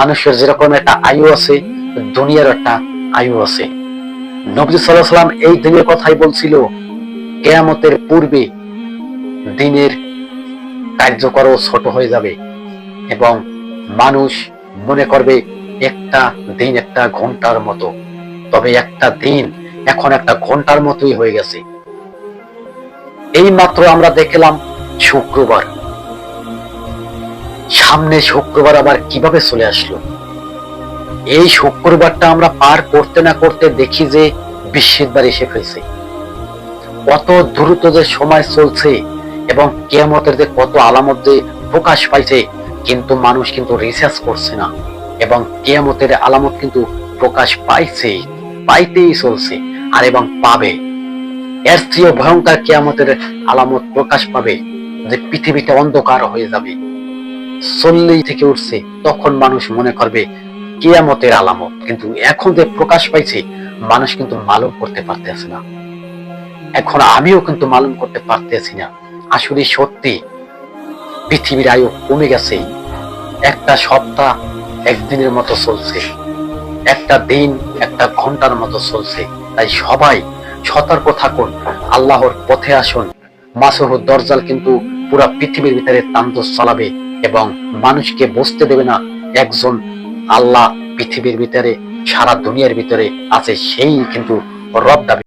মানুষের যেরকম একটা আয়ু আছে, দুনিয়ার একটা আয়ু আছে। নবজি সাল্লাহ সাল্লাম এই দিনের কথাই বলছিল, কেয়ামতের পূর্বে দিনের কার্যকরও ছোট হয়ে যাবে এবং মানুষ মনে করবে, একটা দিন একটা ঘণ্টার মতো। তবে একটা দিন এখন একটা ঘণ্টার মতোই হয়ে গেছে। এই মাত্র আমরা দেখলাম শুক্রবার। সামনে শুক্রবার আবার কীভাবে চলে আসলো? এই শুক্রবারটা আমরা পার করতে না করতে দেখি যে বিশ্বের বার এসে ফেলছে। কত দ্রুত যে সময় চলছে এবং কেয়ামতের যে কত আলামত যে প্রকাশ পাইছে, কিন্তু মানুষ কিন্তু রিসার্চ করছে না এবং কেয়ামতের আলামত কিন্তু প্রকাশ পাইছে, পাইতেই চলছে আর এবং পাবে। এর চেয়ে ভয়ঙ্কর কেয়ামতের আলামত প্রকাশ পাবে যে পৃথিবীটা অন্ধকার হয়ে যাবে। চল্লিশ থেকে উঠছে, তখন মানুষ মনে করবে, কেয়ামতের আলামত। কিন্তু এখন যে প্রকাশ পাইছে, মানুষ কিন্তু মালুম করতে পারতেছে না। এখন আমিও কিন্তু মালুম করতে পারতেছি না। আসলে সত্যি, পৃথিবীর আয়ু কমে গেছে। একটা সপ্তাহ একদিনের মতো চলছে। একটা দিন একটা ঘণ্টার মতো চলছে। তাই সবাই সতর্ক থাকুন, আল্লাহর পথে আসুন। মাসুহুর দরজাল কিন্তু পুরা পৃথিবীর ভিতরে তান্ত্র চালাবে। এবং মানুষকে বসতে দেবে না একজন আল্লাহ পৃথিবীর ভিতরে, সারা দুনিয়ার ভিতরে আছে, সেই কিন্তু রব দাবি